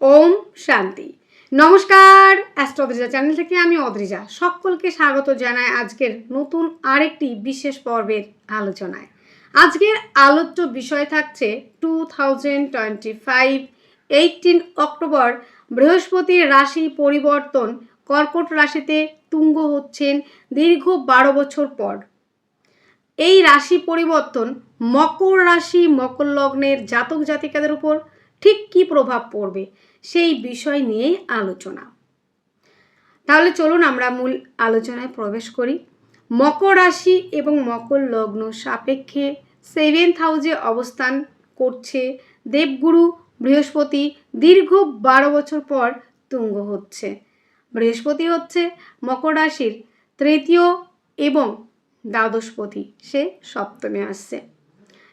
ওম শান্তি। নমস্কার astro Adrija channel থেকে আমি অদ্রিজা। সকলকে স্বাগত জানাই আজকের নতুন আরেকটি বিশেষ পর্বের আলোচনায়। আজকের আলোচ্য বিষয় থাকছে two thousand twenty five eighteen October বৃহস্পতির রাশি পরিবর্তন, কর্কট রাশিতে তুঙ্গ হচ্ছেন দীর্ঘ বারো বছর পর। এই রাশি পরিবর্তন মকর রাশি, মকর লগ্নের জাতক জাতিকাদের উপর ঠিক কী প্রভাব পড়বে? সেই বিষয় নিয়েই আলোচনা। তাহলে চলুন আমরা মূল আলোচনায় প্রবেশ করি। মকর রাশি এবং মকর লগ্ন সাপেক্ষে সেভেন্থ হাউজে অবস্থান করছে দেবগুরু। বৃহস্পতি দীর্ঘ বারো বছর পর তুঙ্গ হচ্ছে। বৃহস্পতি হচ্ছে মকর রাশির তৃতীয় এবং দ্বাদশপতি সে সপ্তমে আসছে।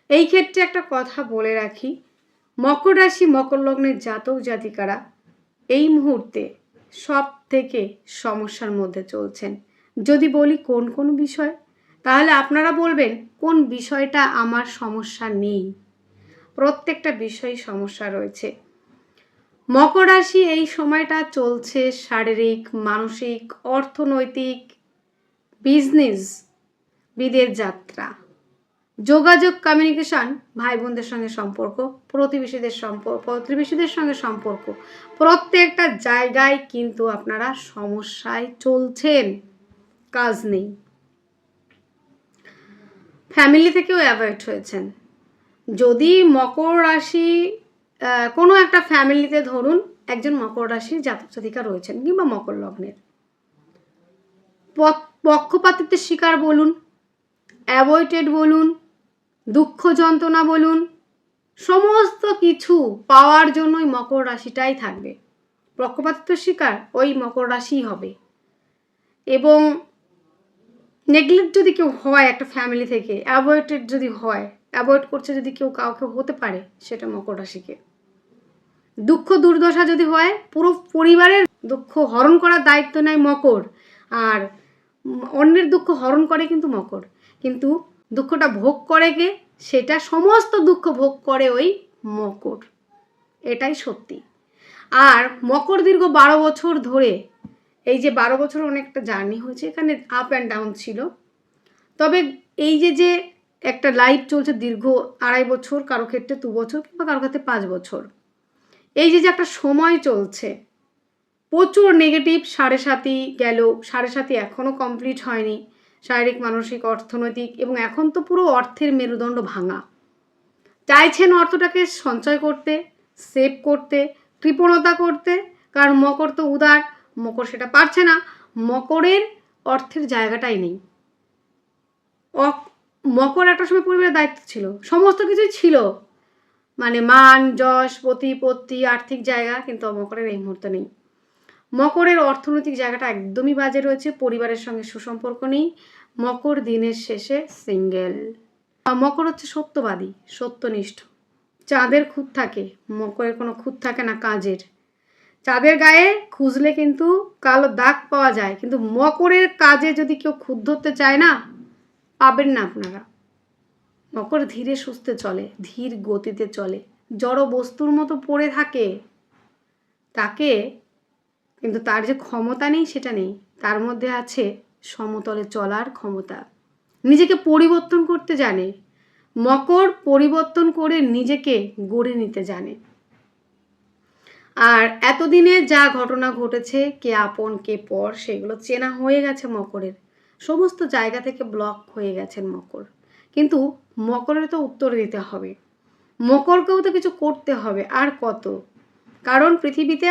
এই ক্ষেত্রে একটা কথা বলে রাখি মকর রাশি, মকর লগ্নের জাতক জাতিকারা এই মুহূর্তে সব থেকে সমস্যার মধ্যে চলছেন। যদি বলি কোন কোন বিষয়, তাহলে আপনারা বলবেন, কোন বিষয়টা আমার সমস্যা নেই? প্রত্যেকটা বিষয়ে সমস্যা রয়েছে। মকর রাশি এই সময়টা চলছে শারীরিক, মানসিক, অর্থনৈতিক, বিজনেস বিদের যাত্রা। যোগাযোগ কমিউনিকেশন ভাই বোনদের সঙ্গে সম্পর্ক, প্রতিবেশীদের সম্পর্ক প্রতিবেশীদের সঙ্গে সম্পর্ক। প্রত্যেকটা জায়গায় কিন্তু আপনারা সমস্যায় চলছেন। কাজ নেই। ফ্যামিলি থেকেও অ্যাভয়েড হয়েছেন। যদি মকর রাশি কোনো একটা ফ্যামিলিতে ধরুন, একজন মকর রাশির জাতক জাতিকা রয়েছেন কিংবা মকর লগ্নের। পক্ষপাতিত্বের শিকার বলুন অ্যাভয়েটেড বলুন দুঃখ যন্ত্রণা বলুন, সমস্ত কিছু পাওয়ার জন্যই মকর রাশিটাই থাকবে। পক্ষপাতিত্ব শিকার ওই মকর রাশিই হবে। এবং নেগলেক্ট যদি কেউ হয় একটা ফ্যামিলি থেকে অ্যাভয়েটেড যদি হয়, অ্যাভয়েড করছে যদি কেউ কাউকে হতে পারে, সেটা মকর রাশিকে। দুঃখ দুর্দশা যদি হয়, পুরো পরিবারের দুঃখ হরণ করার দায়িত্ব নেয় মকর, আর অন্যের দুঃখ হরণ করে কিন্তু মকর। কিন্তু দুঃখটা ভোগ করে কে? সেটা সমস্ত দুঃখ ভোগ করে ওই মকর। এটাই সত্যি। আর মকর দীর্ঘ বারো বছর ধরে, এই যে বারো বছর অনেকটা জার্নি হয়েছে, এখানে আপ অ্যান্ড ডাউন ছিল। তবে এই যে যে একটা লাইফ চলছে দীর্ঘ আড়াই বছর, কারও ক্ষেত্রে দু বছর কিংবা কারও ক্ষেত্রে পাঁচ বছর। এই যে যে একটা সময় চলছে, প্রচুর নেগেটিভ সাড়ে সাতই গেল, সাড়ে সাতই এখনও কমপ্লিট হয়নি। শারীরিক, মানসিক, অর্থনৈতিক এবং এখন তো পুরো অর্থের মেরুদণ্ড ভাঙা। চাইছেন অর্থটাকে সঞ্চয় করতে সেভ করতে, কৃপণতা করতে, কারণ মকর তো উদার, মকর সেটা পারছে না, মকরের অর্থের জায়গাটাই নেই। মকর একটা সময় পরিবারের দায়িত্ব ছিল, সমস্ত কিছুই ছিল। মানে মান, যশ, প্রতিপত্তি, আর্থিক জায়গা, কিন্তু মকরের এই মুহূর্তে নেই। মকরের অর্থনৈতিক জায়গাটা একদমই বাজে রয়েছে, পরিবারের সঙ্গে সুসম্পর্ক নেই, মকর দিনের শেষে সিঙ্গেল মকর হচ্ছে সত্যবাদী, সত্যনিষ্ঠ। চাঁদের খুঁত থাকে, মকরের কোনো খুঁত থাকে না কাজের। চাঁদের গায়ে খুঁজলে কিন্তু কালো দাগ পাওয়া যায়, কিন্তু মকরের কাজে যদি কেউ খুঁত ধরতে চায় না, পাবেন না আপনারা। মকর ধীরে সুস্থে চলে, ধীর গতিতে চলে। জড় বস্তুর মতো পড়ে থাকে, তাকে কিন্তু তার যে ক্ষমতা নেই, সেটা নেই। তার মধ্যে আছে সমতলে চলার ক্ষমতা। নিজেকে পরিবর্তন করতে জানে। মকর পরিবর্তন করে নিজেকে গড়ে নিতে জানে। আর এতদিনে যা ঘটনা ঘটেছে, কে আপন, কে পর, সেগুলো চেনা হয়ে গেছে মকরের। সমস্ত জায়গা থেকে ব্লক হয়ে গেছেন মকর। কিন্তু মকরের তো উত্তর দিতে হবে। মকরকেও তো কিছু করতে হবে। আর কত? কারণ পৃথিবীতে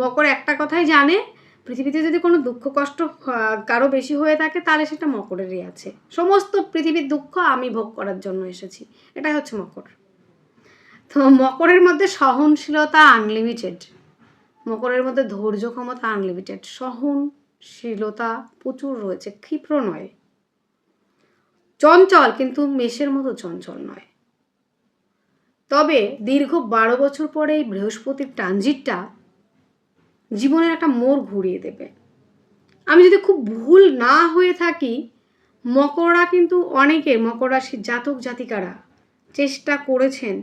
মকর একটা কথাই জানে, পৃথিবীতে যদি কোনো দুঃখ কষ্ট কারও বেশি হয়ে থাকে, তাহলে সেটা মকরেরই আছে। সমস্ত পৃথিবীর দুঃখ আমি ভোগ করার জন্য এসেছি। এটাই হচ্ছে মকর। তো মকরের মধ্যে সহনশীলতা আনলিমিটেড মকরের মধ্যে ধৈর্য ক্ষমতা আনলিমিটেড সহনশীলতা প্রচুর রয়েছে, ক্ষিপ্র নয়। চঞ্চল, কিন্তু মেষের মতো চঞ্চল নয়। তবে দীর্ঘ বারো বছর পরে এই বৃহস্পতির ট্রানজিটটা জীবনের একটা মোড় ঘুরিয়ে দেবে। আমি যদি খুব ভুল না হয়ে থাকি, মকররা কিন্তু অনেকে মকর রাশির জাতক জাতিকারা চেষ্টা করেছেন।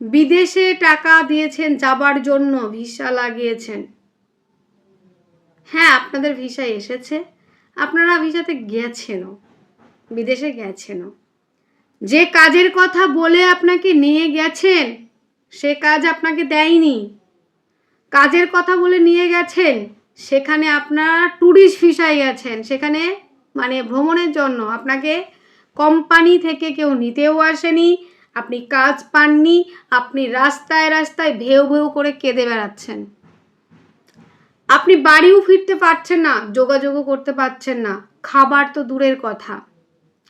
বিদেশে টাকা দিয়েছেন, যাবার জন্য ভিসা লাগিয়েছেন। হ্যাঁ আপনাদের ভিসা এসেছে। আপনারা ভিসাতে গেছেনও, বিদেশে গেছেনও। যে কাজের কথা বলে আপনাকে নিয়ে গেছেন, সে কাজ আপনাকে দেয়নি। কাজের কথা বলে নিয়ে গেছেন, সেখানে আপনারা ট্যুরিস্ট ভিসায় গেছেন সেখানে মানে ভ্রমণের জন্য আপনাকে কোম্পানি থেকে কেউ নিতেও আসেনি, আপনি কাজ পাননি, আপনি রাস্তায় রাস্তায় ভেউ ভেউ করে কেঁদে বেড়াচ্ছেন। আপনি বাড়িও ফিরতে পারছেন না, যোগাযোগও করতে পারছেন না। খাবার তো দূরের কথা।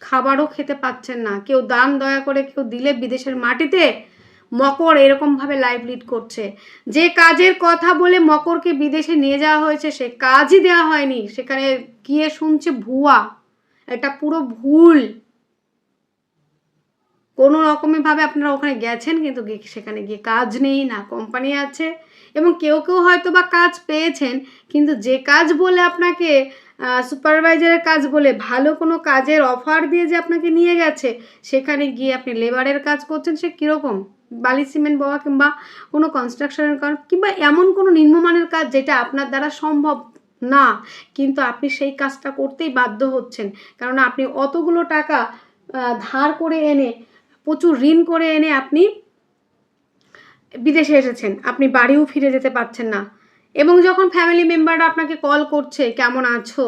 খাবারও খেতে পাচ্ছেন না। কেউ দান দয়া করে কেউ দিলে বিদেশের মাটিতে মকর এরকমভাবে লাইভ লিড করছে। যে কাজের কথা বলে মকরকে বিদেশে নিয়ে যাওয়া হয়েছে, সে কাজই দেওয়া হয়নি। সেখানে গিয়ে শুনছে ভুয়া। এটা পুরো ভুল। কোনো রকমভাবে আপনারা ওখানে গেছেন কিন্তু সেখানে গিয়ে কাজ নেই, না কোম্পানি আছে। এবং কেউ কেউ হয়তো বা কাজ পেয়েছেন, কিন্তু যে কাজ বলে আপনাকে সুপারভাইজারের কাজ বলে ভালো কোনো কাজের অফার দিয়ে যে আপনাকে নিয়ে গেছে, সেখানে গিয়ে আপনি লেবারের কাজ করছেন, সে কীরকম? বালি সিমেন্ট বওয়া কিংবা কোনো কনস্ট্রাকশনের কাজ কিংবা এমন কোনো নিম্নমানের কাজ যেটা আপনার দ্বারা সম্ভব না, কিন্তু আপনি সেই কাজটা করতেই বাধ্য হচ্ছেন। কারণ আপনি অতগুলো টাকা ধার করে এনে, প্রচুর ঋণ করে এনে আপনি বিদেশে এসেছেন। আপনি বাড়িও ফিরে যেতে পারছেন না। এবং যখন ফ্যামিলি মেম্বাররা আপনাকে কল করছে, কেমন আছো?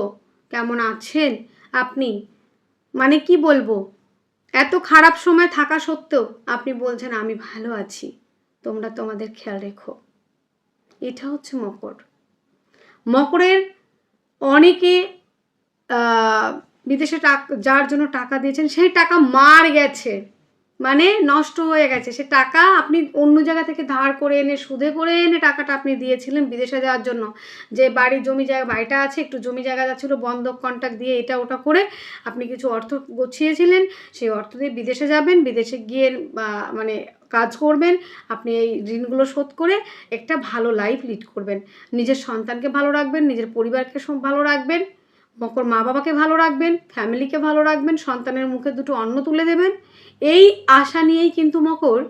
কেমন আছেন আপনি? মানে কি বলব? এত খারাপ সময় থাকা সত্ত্বেও আপনি বলছেন, আমি ভালো আছি। তোমরা তোমাদের খেয়াল রেখো। এটা হচ্ছে মকর। মকরের অনেকে বিদেশে টাকা, যার জন্য টাকা দিয়েছেন, সেই টাকা মার গেছে। মানে নষ্ট হয়ে গেছে। সে টাকা আপনি অন্য জায়গা থেকে ধার করে এনে, সুদে করে এনে টাকাটা আপনি দিয়েছিলেন বিদেশে যাওয়ার জন্য। যে বাড়ির জমি জায়গা, বাড়িটা আছে, একটু জমি জায়গা যাচ্ছিল, বন্ধক কন্ট্যাক্ট দিয়ে এটা ওটা করে আপনি কিছু অর্থ গছিয়েছিলেন। সেই অর্থ দিয়ে বিদেশে যাবেন, বিদেশে গিয়ে মানে কাজ করবেন। আপনি এই ঋণগুলো শোধ করে একটা ভালো লাইফ লিড করবেন। নিজের সন্তানকে ভালো রাখবেন, নিজের পরিবারকে ভালো রাখবেন। মকর মা বাবাকে ভালো রাখবেন, ফ্যামিলিকে ভালো রাখবেন, সন্তানের মুখে দুটো অন্ন তুলে দেবেন। এই আশা নিয়েই কিন্তু মকর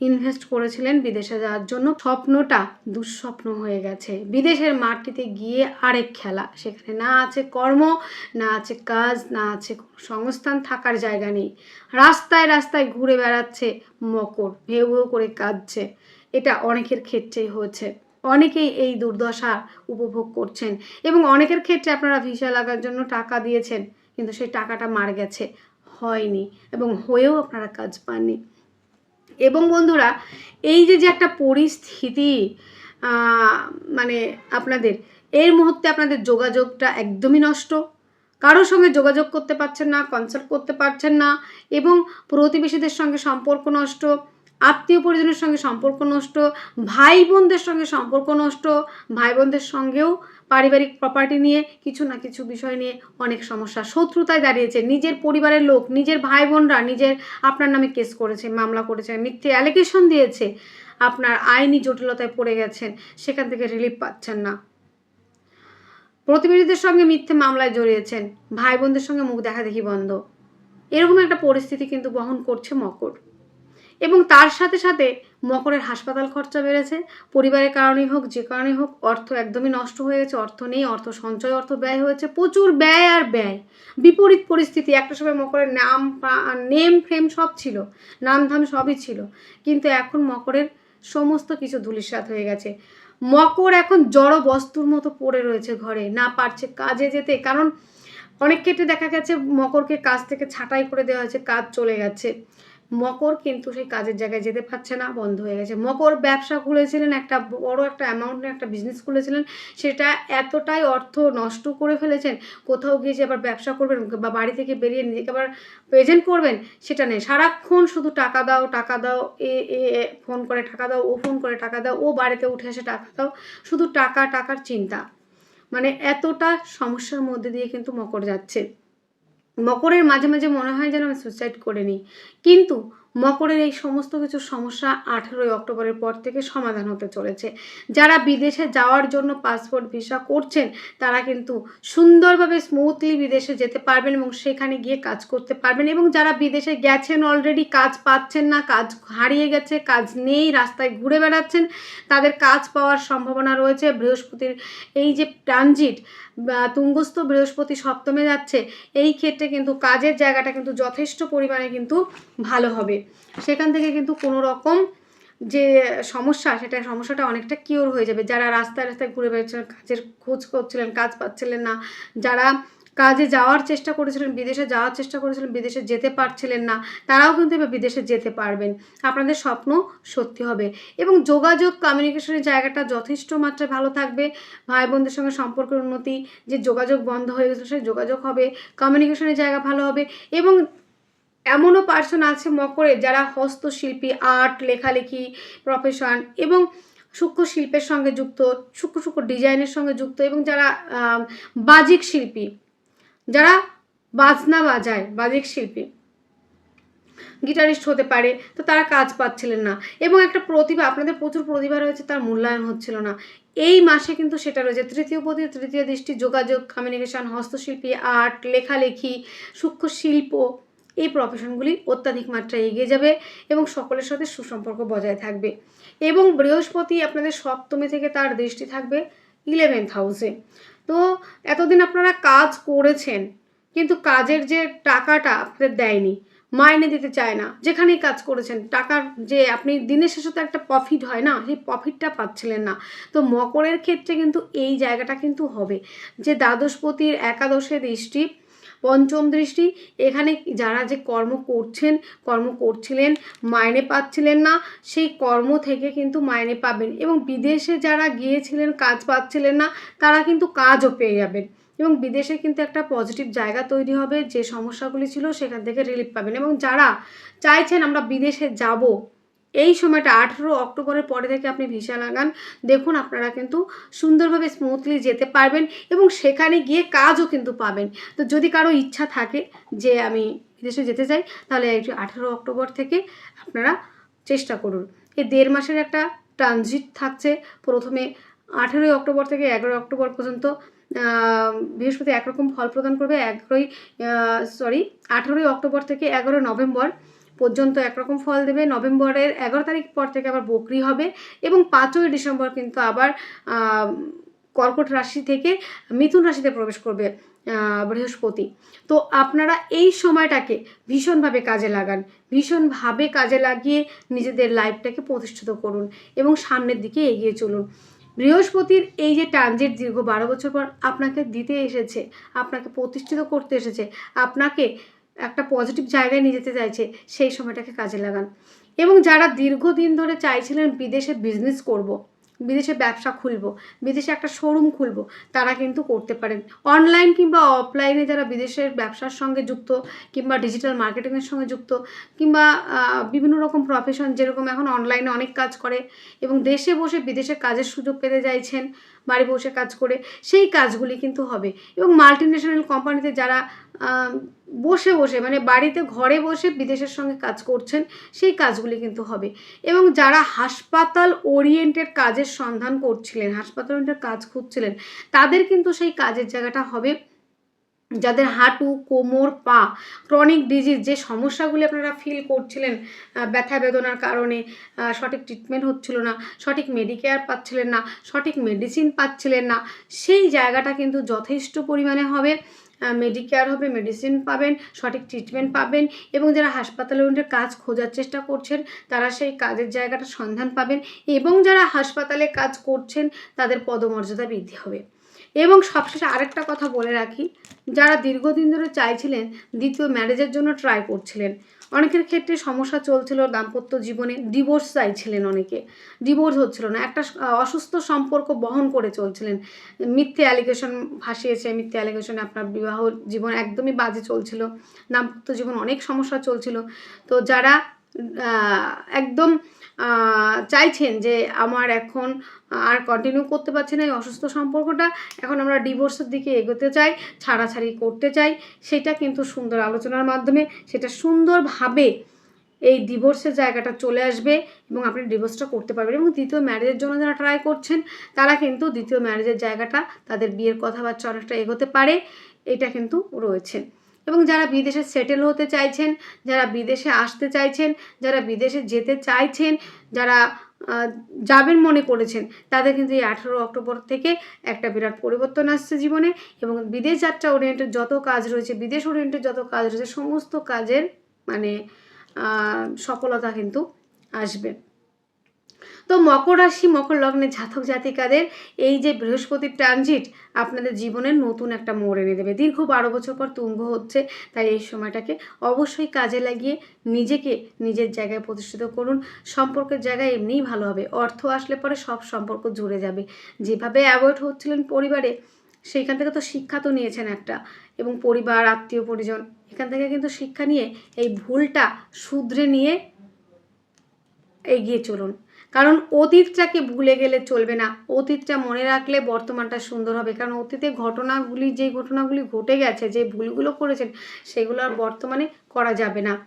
ইনভেস্ট করেছিলেন বিদেশে যাওয়ার জন্য। স্বপ্নটা দুঃস্বপ্ন হয়ে গেছে। বিদেশের মাটিতে গিয়ে আরেক খেলা। সেখানে না আছে কর্ম, না আছে কাজ, না আছে সংস্থান, থাকার জায়গা নেই। রাস্তায় রাস্তায় ঘুরে বেড়াচ্ছে মকর। ভেউ ভেউ করে কাঁদছে। এটা অনেকের ক্ষেত্রেই হয়েছে। অনেকেই এই দুর্দশা উপভোগ করছেন এবং অনেকের ক্ষেত্রে আপনারা ভিসা লাগার জন্য টাকা দিয়েছেন, কিন্তু সেই টাকাটা মার গেছে, হয়নি এবং হয়েও আপনারা কাজ পাননি। এবং বন্ধুরা, এই যে যে একটা পরিস্থিতি মানে আপনাদের, এর মুহূর্তে আপনাদের যোগাযোগটা একদমই নষ্ট। কারোর সঙ্গে যোগাযোগ করতে পারছেন না কনসাল্ট করতে পারছেন না এবং প্রতিবেশীদের সঙ্গে সম্পর্ক নষ্ট। আত্মীয় পরিজনের সঙ্গে সম্পর্ক নষ্ট ভাই বোনদের সঙ্গে সম্পর্ক নষ্ট ভাই বোনদের সঙ্গেও পারিবারিক প্রপার্টি নিয়ে কিছু না কিছু বিষয় নিয়ে অনেক সমস্যা। শত্রুতায় দাঁড়িয়েছে নিজের পরিবারের লোক, নিজের ভাই বোনরা নিজের, আপনার নামে কেস করেছে, মামলা করেছে, মিথ্যে অ্যালিগেশন দিয়েছে, আপনার আইনি জটিলতায় পড়ে গেছেন, সেখান থেকে রিলিফ পাচ্ছেন না। প্রতিবেশীদের সঙ্গে মিথ্যে মামলায় জড়িয়েছেন ভাই বোনদের সঙ্গে মুখ দেখা দেখি বন্ধ। এরকম একটা পরিস্থিতি কিন্তু বহন করছে মকর। এবং তার সাথে সাথে মকরের হাসপাতাল খরচা বেড়েছে। পরিবারের কারণেই হোক, যে কারণেই হোক, অর্থ একদমই নষ্ট হয়ে গেছে, অর্থ নেই, অর্থ সঞ্চয়, অর্থ ব্যয় হয়েছে, প্রচুর ব্যয় আর ব্যয়। বিপরীত পরিস্থিতি, একটা সময় মকরের নাম নেম ফ্রেম সব ছিল, নাম, ধাম সবই ছিল। কিন্তু এখন মকরের সমস্ত কিছু ধুলিসাৎ হয়ে গেছে। মকর এখন জড় বস্তুর মতো পড়ে রয়েছে ঘরে, না পারছে কাজে যেতে। কারণ অনেক ক্ষেত্রে দেখা গেছে, মকরকে কাজ থেকে ছাঁটাই করে দেওয়া হয়েছে, কাজ চলে গেছে। মকর কিন্তু সেই কাজের জায়গায় যেতে পারছে না, বন্ধ হয়ে গেছে। মকর ব্যবসা খুলেছিলেন, একটা বড় একটা অ্যামাউন্টের একটা বিজনেস খুলেছিলেন, সেটা এতটাই অর্থ নষ্ট করে ফেলেছেন, কোথাও গিয়ে যে আবার ব্যবসা করবেন বা বাড়ি থেকে বেরিয়ে নিজেকে আবার প্রেজেন্ট করবেন, সেটা নেই। সারাক্ষণ শুধু টাকা দাও টাকা দাও, এ এ এ ফোন করে টাকা দাও, ও ফোন করে টাকা দাও, ও বাড়িতে উঠে এসে টাকা দাও, শুধু টাকা, টাকার চিন্তা। মানে এতটা সমস্যার মধ্যে দিয়ে কিন্তু মকর যাচ্ছে। মকরের মাঝে মাঝে মনে হয় যেন আমি সুইসাইড করে নিই। কিন্তু মকরের এই সমস্ত কিছু সমস্যা আঠেরোই অক্টোবরের পর থেকে সমাধান হতে চলেছে। যারা বিদেশে যাওয়ার জন্য পাসপোর্ট ভিসা করছেন, তারা কিন্তু সুন্দরভাবে স্মুথলি বিদেশে যেতে পারবেন এবং সেখানে গিয়ে কাজ করতে পারবেন এবং যারা বিদেশে গেছেন অলরেডি কাজ পাচ্ছেন না, কাজ হারিয়ে গেছে, কাজ নেই, রাস্তায় ঘুরে বেড়াচ্ছেন, তাদের কাজ পাওয়ার সম্ভাবনা রয়েছে। বৃহস্পতির এই যে ট্রানজিট তুঙ্গস্থ বৃহস্পতি সপ্তমে যাচ্ছে, এই ক্ষেত্রে কিন্তু কাজের জায়গাটা কিন্তু যথেষ্ট পরিমাণে কিন্তু ভালো হবে। সেখান থেকে কিন্তু কোনো রকম যে সমস্যা, সেটা সমস্যাটা অনেকটা কিওর হয়ে যাবে। যারা রাস্তায় রাস্তায় ঘুরে বেড়াচ্ছিলেন, কাজের খোঁজ করছিলেন, কাজ পাচ্ছিলেন না, যারা কাজে যাওয়ার চেষ্টা করেছিলেন, বিদেশে যাওয়ার চেষ্টা করেছিলেন, বিদেশে যেতে পারছিলেন না, তারাও কিন্তু এবার বিদেশে যেতে পারবেন। আপনাদের স্বপ্ন সত্যি হবে। এবং যোগাযোগ কমিউনিকেশনের জায়গাটা যথেষ্ট মাত্রায় ভালো থাকবে। ভাই বোনদের সঙ্গে সম্পর্কের উন্নতি, যে যোগাযোগ বন্ধ হয়ে গেছিল সেই যোগাযোগ হবে কমিউনিকেশনের জায়গা ভালো হবে। এবং এমনও পার্সন আছে মকরে যারা হস্তশিল্পী আর্ট লেখালেখি প্রফেশন এবং সূক্ষ্ম শিল্পের সঙ্গে যুক্ত, সূক্ষ্ম সূক্ষ্ম ডিজাইনের সঙ্গে যুক্ত এবং যারা বাজিক শিল্পী, যারা বাজনা বাজায়, বাজিক শিল্পী গিটারিস্ট হতে পারে, তো তারা কাজ পাচ্ছিলেন না এবং একটা প্রতিভা, আপনাদের প্রচুর প্রতিভা রয়েছে, তার মূল্যায়ন হচ্ছিল না। এই মাসে কিন্তু সেটা রয়েছে, তৃতীয় পতি তৃতীয় দৃষ্টি যোগাযোগ কমিউনিকেশন হস্তশিল্পী আর্ট লেখালেখি, সূক্ষ্ম শিল্প এই প্রফেশনগুলি অত্যাধিক মাত্রায় এগিয়ে যাবে এবং সকলের সাথে সুসম্পর্ক বজায় থাকবে। এবং বৃহস্পতি আপনাদের সপ্তমী থেকে তার দৃষ্টি থাকবে ইলেভেন্থ হাউসে তো এতদিন আপনারা কাজ করেছেন, কিন্তু কাজের যে টাকাটা আপনাদের দেয়নি, মাইনে দিতে চায় না, যেখানেই কাজ করেছেন, টাকার যে আপনি দিনের শেষে তো একটা প্রফিট হয় না, সেই প্রফিটটা পাচ্ছিলেন না। তো মকরের ক্ষেত্রে কিন্তু এই জায়গাটা কিন্তু হবে, যে দ্বাদশপতির একাদশে দৃষ্টি পঞ্চম দৃষ্টি, এখানে যারা যে কর্ম করছেন, কর্ম করছিলেন, মাইনে পাচ্ছিলেন না, সেই কর্ম থেকে কিন্তু মাইনে পাবেন। এবং বিদেশে যারা গিয়েছিলেন, কাজ পাচ্ছিলেন না, তারা কিন্তু কাজও পেয়ে যাবেন। এবং বিদেশে কিন্তু একটা পজিটিভ জায়গা তৈরি হবে, যে সমস্যাগুলি ছিল, সেখান থেকে রিলিফ পাবেন। এবং যারা চাইছেন আমরা বিদেশে যাব এই সময়টা আঠেরো অক্টোবরের পরে থেকে আপনি ভিসা লাগান। দেখুন আপনারা কিন্তু সুন্দরভাবে স্মুথলি যেতে পারবেন এবং সেখানে গিয়ে কাজও কিন্তু পাবেন। তো যদি কারও ইচ্ছা থাকে যে আমি বিদেশে যেতে চাই, তাহলে এই আঠেরো অক্টোবর থেকে আপনারা চেষ্টা করুন। এই দেড় মাসের একটা ট্রানজিট থাকছে। প্রথমে আঠেরোই অক্টোবর থেকে এগারোই অক্টোবর পর্যন্ত বৃহস্পতি একরকম ফল প্রদান করবে। এগারোই সরি আঠেরোই অক্টোবর থেকে এগারোই নভেম্বর। পর্যন্ত একরকম ফল দেবে। নভেম্বরের এগারো তারিখ পর থেকে আবার বকরি হবে এবং পাঁচই ডিসেম্বর কিন্তু আবার কর্কট রাশি থেকে মিথুন রাশিতে প্রবেশ করবে বৃহস্পতি। তো আপনারা এই সময়টাকে ভীষণভাবে কাজে লাগান। ভীষণভাবে কাজে লাগিয়ে নিজেদের লাইফটাকে প্রতিষ্ঠিত করুন এবং সামনের দিকে এগিয়ে চলুন। বৃহস্পতির এই যে ট্রানজিট দীর্ঘ বারো বছর পর আপনাকে দিতে এসেছে, আপনাকে প্রতিষ্ঠিত করতে এসেছে, আপনাকে একটা পজিটিভ জায়গায় নিয়ে যেতে চাইছে, সেই সময়টাকে কাজে লাগান এবং যারা দীর্ঘদিন ধরে চাইছিলেন বিদেশে বিজনেস করব। বিদেশে ব্যবসা খুলবো, বিদেশে একটা শোরুম খুলব, তারা কিন্তু করতে পারেন অনলাইন কিংবা অফলাইনে যারা বিদেশের ব্যবসার সঙ্গে যুক্ত, কিংবা ডিজিটাল মার্কেটিংয়ের সঙ্গে যুক্ত, কিংবা বিভিন্ন রকম প্রফেশন যেরকম এখন অনলাইনে অনেক কাজ করে, এবং দেশে বসে বিদেশে কাজের সুযোগ পেতে চাইছেন বাড়ি বসে কাজ করে, সেই কাজগুলি কিন্তু হবে। এবং মাল্টি ন্যাশনাল কোম্পানিতে যারা বসে বসে মানে বাড়িতে ঘরে বসে বিদেশের সঙ্গে কাজ করছেন, সেই কাজগুলি কিন্তু হবে। এবং যারা হাসপাতাল ওরিয়েন্টেড কাজের সন্ধান করছিলেন, হাসপাতাল ওরিয়েন্টেড কাজ খুঁজছিলেন, তাদের কিন্তু সেই কাজের জায়গাটা হবে যাদের হাঁটু, কোমর, পা ক্রনিক ডিজিজ যে সমস্যাগুলি আপনারা ফিল করছিলেন ব্যথা বেদনার কারণে সঠিক ট্রিটমেন্ট হচ্ছিল না, সঠিক মেডিকেয়ার পাচ্ছিলেন না, সঠিক মেডিসিন পাচ্ছিলেন না, সেই জায়গাটা কিন্তু যথেষ্ট পরিমাণে হবে। মেডিকেয়ার হবে মেডিসিন পাবেন, সঠিক ট্রিটমেন্ট পাবেন এবং যারা হাসপাতালে কাজ খোঁজার চেষ্টা করছেন, তারা সেই কাজের জায়গাটা সন্ধান পাবেন এবং যারা হাসপাতালে কাজ করছেন, তাদের পদমর্যাদা বৃদ্ধি হবে। এবং সবশেষে আরেকটা কথা বলে রাখি, যারা দীর্ঘদিন ধরে চাইছিলেন দ্বিতীয় ম্যারেজের জন্য ট্রাই করছিলেন। অনেকের ক্ষেত্রে সমস্যা চলছিল, দাম্পত্য জীবনে ডিভোর্স চাইছিলেন অনেকে। ডিভোর্স হচ্ছিল না, একটা অসুস্থ সম্পর্ক বহন করে চলছিলেন। মিথ্যে অ্যালিগেশন ভাসিয়েছে, মিথ্যে অ্যালিগেশনে আপনার বিবাহ জীবন একদমই বাজে চলছিল। দাম্পত্য জীবন অনেক সমস্যা চলছিল। তো যারা একদম চাইছেন যে আমার এখন আর কন্টিনিউ করতে পারছি না এই অসুস্থ সম্পর্কটা। এখন আমরা ডিভোর্সের দিকে এগোতে চাই, ছাড়াছাড়ি করতে চাই। সেটা কিন্তু সুন্দর আলোচনার মাধ্যমে, সেটা সুন্দরভাবে এই ডিভোর্সের জায়গাটা চলে আসবে এবং আপনি ডিভোর্সটা করতে পারবেন এবং দ্বিতীয় ম্যারেজের জন্য যারা ট্রাই করছেন, তারা কিন্তু দ্বিতীয় ম্যারেজের জায়গাটা তাদের বিয়ের কথাবার্তা অনেকটা এগোতে পারে, এটা কিন্তু রয়েছে। এবং যারা বিদেশে সেটেল হতে চাইছেন, যারা বিদেশে আসতে চাইছেন, যারা বিদেশে যেতে চাইছেন, যারা যাবেন মনে করেছেন, তাদের কিন্তু এই আঠেরো অক্টোবর থেকে একটা বিরাট পরিবর্তন আসছে জীবনে এবং বিদেশ যাত্রা ওরিয়েন্টেড যত কাজ রয়েছে, বিদেশ ওরিয়েন্টেড যত কাজ রয়েছে, সমস্ত কাজের মানে সফলতা কিন্তু আসবে। তো মকর রাশি, মকর লগ্নে জাতক জাতিকাদের এই যে বৃহস্পতির ট্রানজিট আপনাদের জীবনের নতুন একটা মোড় এনে দেবে। দীর্ঘ বারো বছর পর তুঙ্গ হচ্ছে, তাই এই সময়টাকে অবশ্যই কাজে লাগিয়ে নিজেকে নিজের জায়গায় প্রতিষ্ঠিত করুন। সম্পর্কের জায়গায় এমনিই ভালো হবে। অর্থ আসলে পরে সব সম্পর্ক জুড়ে যাবে। যেভাবে অ্যাভয়েড হচ্ছিলেন পরিবারে, সেইখান থেকে তো শিক্ষা তো নিয়েছেন একটা। এবং পরিবার, আত্মীয়, পরিজন, এখান থেকে কিন্তু শিক্ষা নিয়ে এই ভুলটা শুধরে নিয়ে এগিয়ে চলুন। কারণ অতীতটাকে ভুলে গেলে চলবে না। অতীতটা মনে রাখলে বর্তমানটা সুন্দর হবে। কারণ অতীতে ঘটনাগুলি, যে ঘটনাগুলি ঘটে গেছে, যে ভুলগুলো করেছেন, সেগুলো আর বর্তমানে করা যাবে না।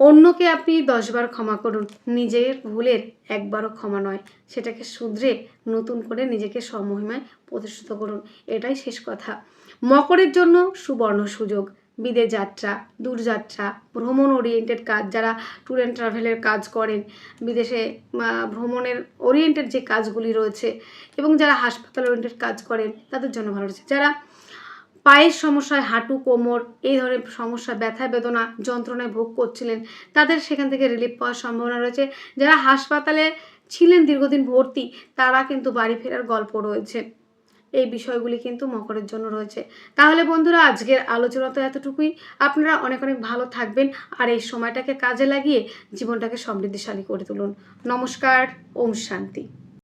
অন্যকে আপনি দশবার ক্ষমা করুন। নিজের ভুলের একবারও ক্ষমা নয়। সেটাকে শুধরে নতুন করে নিজেকে সমহিমায় প্রতিষ্ঠিত করুন। এটাই শেষ কথা। মকরের জন্য সুবর্ণ সুযোগ। বিদেশ যাত্রা দূরযাত্রা ভ্রমণ ওরিয়েন্টেড কাজ, যারা ট্যুর অ্যান্ড ট্রাভেলের কাজ করেন, বিদেশে ভ্রমণের ওরিয়েন্টেড যে কাজগুলি রয়েছে এবং যারা হাসপাতাল ওরিয়েন্টেড কাজ করেন, তাদের জন্য ভালো রয়েছে। যারা পায়ের সমস্যায় হাঁটু, কোমর, এই ধরনের সমস্যা, ব্যথা, বেদনা, যন্ত্রণায় ভোগ করছিলেন, তাদের সেখান থেকে রিলিফ পাওয়ার সম্ভাবনা রয়েছে। যারা হাসপাতালে ছিলেন দীর্ঘদিন ভর্তি, তারা কিন্তু বাড়ি ফেরার গল্প রয়েছে। এই বিষয়গুলি কিন্তু মকরের জন্য রয়েছে। তাহলে বন্ধুরা, আজকের আলোচনা তো এতটুকুই। আপনারা অনেক অনেক ভালো থাকবেন আর এই সময়টাকে কাজে লাগিয়ে জীবনটাকে সমৃদ্ধিশালী করে তুলুন। নমস্কার, ওম শান্তি।